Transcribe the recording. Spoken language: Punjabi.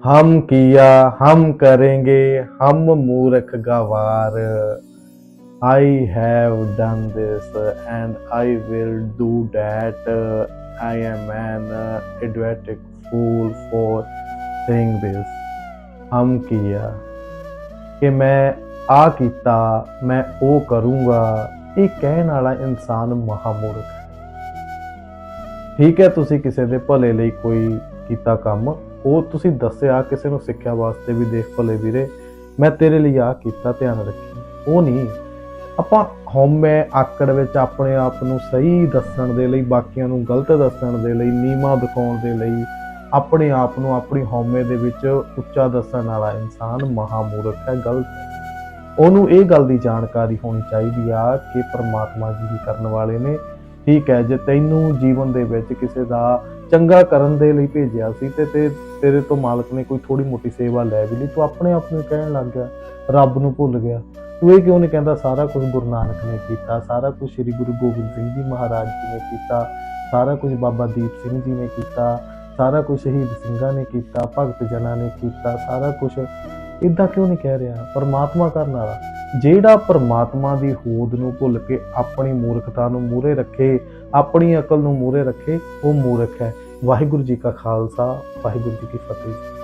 हम किया हम करेंगे हम मूर्ख गवार I have done this and I will do that. I am an uh, idiotic fool for saying this. ਹਮ ਕੀਆ ਕਿ ਮੈਂ ਆ ਕੀਤਾ ਮੈਂ ਉਹ ਕਰੂੰਗਾ ਇਹ ਕਹਿਣ ਵਾਲਾ ਇਨਸਾਨ ਮਹਾਮੂਰਖ ਹੈ ਠੀਕ ਹੈ ਤੁਸੀਂ ਕਿਸੇ ਦੇ ਭਲੇ ਲਈ ਕੋਈ ਕੀਤਾ ਕੰਮ ਉਹ ਤੁਸੀਂ ਦੱਸਿਆ, ਕਿਸੇ ਨੂੰ ਸਿੱਖਿਆ ਵਾਸਤੇ ਵੀ ਦੇਖ ਭਲੇ ਵੀਰੇ। ਮੈਂ ਤੇਰੇ ਲਈ ਆ ਕੀਤਾ, ਧਿਆਨ ਰੱਖੀ। ਉਹ ਨਹੀਂ। ਆਪਾਂ ਹਉਮੈ ਆਕੜ ਵਿੱਚ ਆਪਣੇ ਆਪ ਨੂੰ ਸਹੀ ਦੱਸਣ ਦੇ ਲਈ, ਬਾਕੀਆਂ ਨੂੰ ਗਲਤ ਦੱਸਣ ਦੇ ਲਈ ਨੀਮਾ ਦਿਖਾਉਣ ਦੇ ਲਈ, ਆਪਣੇ ਆਪ ਨੂੰ ਆਪਣੀ ਹਉਮੈ ਦੇ ਵਿੱਚ ਉੱਚਾ ਦੱਸਣ ਵਾਲਾ ਇਨਸਾਨ ਮਹਾਮੂਰਖ ਹੈ, ਗਲਤ ਉਹਨੂੰ ਇਹ ਗੱਲ ਦੀ ਜਾਣਕਾਰੀ ਹੋਣੀ ਚਾਹੀਦੀ ਆ ਕਿ ਪ੍ਰਮਾਤਮਾ ਜੀ ਹੀ ਕਰਨ ਵਾਲੇ ਨੇ। ਠੀਕ ਹੈ, ਜੇ ਤੈਨੂੰ ਜੀਵਨ ਦੇ ਵਿੱਚ ਕਿਸੇ ਦਾ ਚੰਗਾ ਕਰਨ ਦੇ ਲਈ ਭੇਜਿਆ ਸੀ ਤੇ ਤੇ ਤੇਰੇ ਤੋਂ ਮਾਲਕ ਨੇ ਕੋਈ ਥੋੜੀ ਮੋਟੀ ਸੇਵਾ ਲੈ ਵੀ ਲਈ, ਤੂੰ ਆਪਣੇ ਆਪ ਨੂੰ ਕਹਿਣ ਲੱਗ ਗਿਆ, ਰੱਬ ਨੂੰ ਭੁੱਲ ਗਿਆ। ਤੂੰ ਇਹ ਕਿਉਂ ਨਹੀਂ ਕਹਿੰਦਾ, ਸਾਰਾ ਕੁਝ ਗੁਰੂ ਨਾਨਕ ਨੇ ਕੀਤਾ, ਸਾਰਾ ਕੁਝ ਸ੍ਰੀ ਗੁਰੂ ਗੋਬਿੰਦ ਸਿੰਘ ਜੀ ਮਹਾਰਾਜ ਜੀ ਨੇ ਕੀਤਾ, ਸਾਰਾ ਕੁਝ ਬਾਬਾ ਦੀਪ ਸਿੰਘ ਜੀ ਨੇ ਕੀਤਾ, ਸਾਰਾ ਕੁਝ ਸ਼ਹੀਦ ਸਿੰਘਾਂ ਨੇ ਕੀਤਾ, ਭਗਤ ਜਨਾਂ ਨੇ ਕੀਤਾ, ਸਾਰਾ ਕੁਝ। ਇਦਾਂ ਕਿਉਂ ਨਹੀਂ ਕਹਿ ਰਿਹਾ? ਪਰਮਾਤਮਾ ਕਰਨ ਵਾਲਾ। ਜਿਹੜਾ ਪਰਮਾਤਮਾ ਦੀ ਹੋਦ ਨੂੰ ਭੁੱਲ ਕੇ ਆਪਣੀ ਮੂਰਖਤਾ ਨੂੰ ਮੂਰੇ ਰੱਖੇ, ਆਪਣੀ ਅਕਲ ਨੂੰ ਮੂਰੇ ਰੱਖੇ, ਉਹ ਮੂਰਖ ਹੈ। ਵਾਹਿਗੁਰੂ ਜੀ ਕਾ ਖਾਲਸਾ, ਵਾਹਿਗੁਰੂ ਜੀ ਕੀ ਫਤਿਹ।